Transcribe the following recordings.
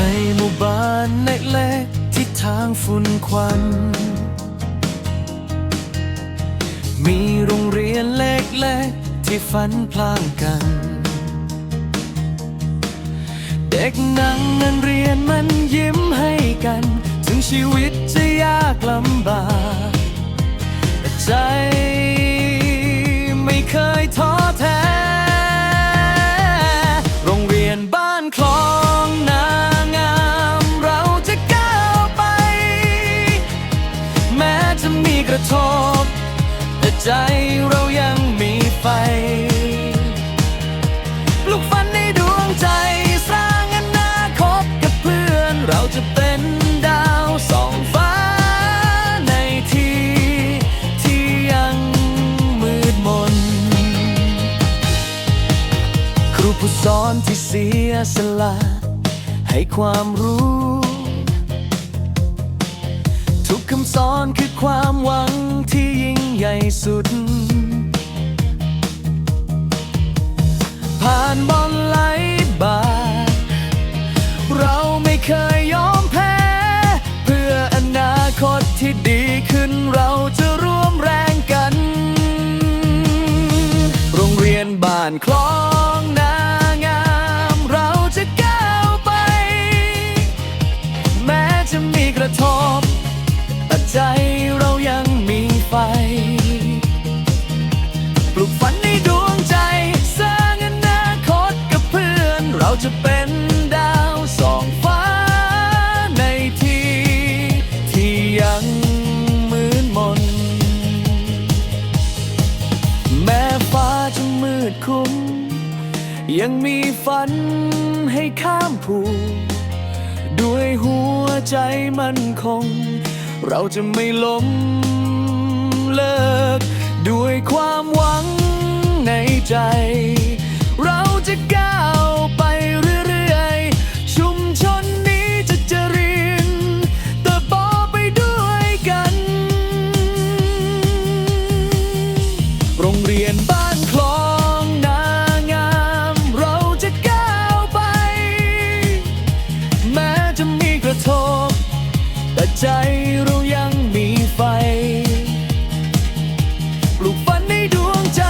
ในหมู่บ้านเล็กๆที่ทางฝุ่นควัน มีโรงเรียนเล็กๆที่ฝันพลางกัน เด็กนั่งนันเรียนมันยิ้มให้กัน ถึงชีวิตจะยากลำบากแต่ใจ ใจเรายังมีไฟปลุกฝันในดวงใจ สร้างอนาคตกับเพื่อนเราจะเป็นดาวส่องฟ้าในที่ที่ยังมืดมน ครูผู้สอนที่เสียสละให้ความรู้ ทุกคำสอนคือ สุด ผ่านบอลไหลบาดเราไม่เคยยอมแพ้ เพื่ออนาคตที่ดีขึ้นเราจะร่วมแรงกัน โรงเรียนบ้านคลองนางามเราจะก้าวไป แม้จะมีกระทบแต่ใจเรายั ยังมีฝันให้ข้ามผูด้วยหัวใจมั่นคง เราจะไม่ล้มเลิก ด้วยความหวังในใจ เราจะก้าวไปเรื่อยๆ ชุมชนนี้จะเจริญเติบโตไปด้วยกัน โรงเรียนบ้าน ใจเรายังมีไฟ ปลูกฝันในดวงใจ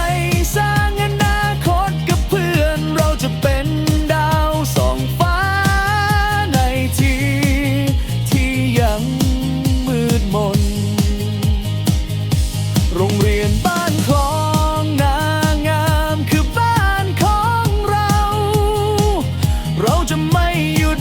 สร้างอนาคตกับเพื่อน เราจะเป็นดาวส่องฟ้าในที่ที่ยังมืดมน โรงเรียนบ้านคลองนางามคือบ้านของเราเราจะไม่หยุด